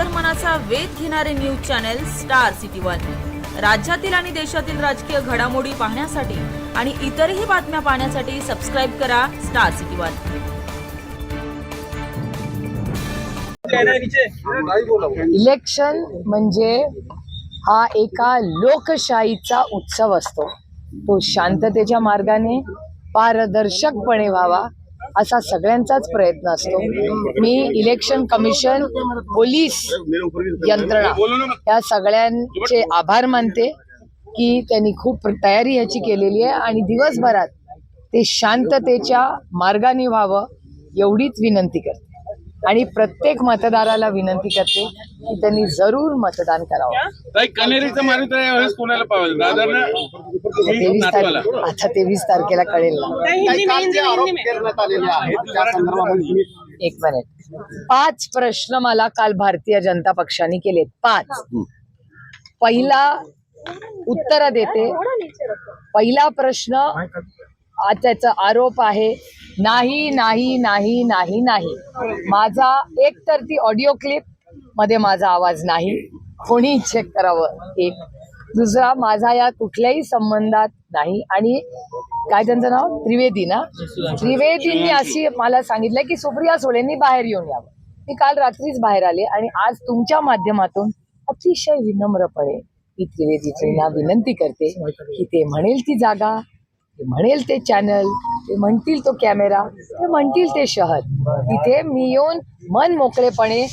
अंतर्मनाचा वेध घेणारे news channel star city one. राज्यातील आणि देशातील राजकीय घडामोडी पाहण्यासाठी आणि इतरही बातम्या पाहण्यासाठी सबस्क्राईब करा स्टार सिटी वन. इलेक्शन म्हणजे हा एका लोकशाहीचा उत्सव असतो. तो शांततेच्या मार्गाने पारदर्शकपणे व्हावा. असा सगळ्यांचाच प्रयत्न असतो. मी इलेक्शन कमिशन पोलीस यंत्रणा या सगळ्यांचे आभार मानते की त्यांनी खूप तयारी ह्याची केलेली आहे आणि दिवसभरात ते शांततेच्या मार्गाने व्हावं एवढीच विनंती करते. आणि प्रत्येक मतदाराला विनंती करते की त्यांनी जरूर मतदान करावं. कनेरीचं यावेळेस कोणाला पावेल दादांना तेवीस तारखे आता तेवीस तारखेला कळेल ना. काल जे आरोप करण्यात आलेले आहेत त्या संदर्भामध्ये तुम्ही एक मिनिट पाच प्रश्न मला काल भारतीय जनता पक्षाने केलेत. पाच. पहिला उत्तर देते. पहिला प्रश्न त्याचा आरोप आहे नाही नाही नाही नाही नाही. माझा एक तर ती ऑडिओ क्लिपमध्ये माझा आवाज नाही. कोणी चेक करावं? एक. दुसरा माझा या कुठल्याही संबंधात नाही. आणि काय त्यांचं नाव? त्रिवेदी ना? त्रिवेदींनी अशी मला सांगितलं की सुप्रिया सुळेंनी बाहेर येऊन यावं. मी काल रात्रीच बाहेर आले आणि आज तुमच्या माध्यमातून अतिशय विनम्रपणे मी त्रिवेदीजींना विनंती करते की ते म्हणेल ती जागा ते म्हणेल ते चॅनल ते म्हणतील तो कॅमेरा ते म्हणतील ते शहर. तिथे मी येऊन मन मोकळेपणे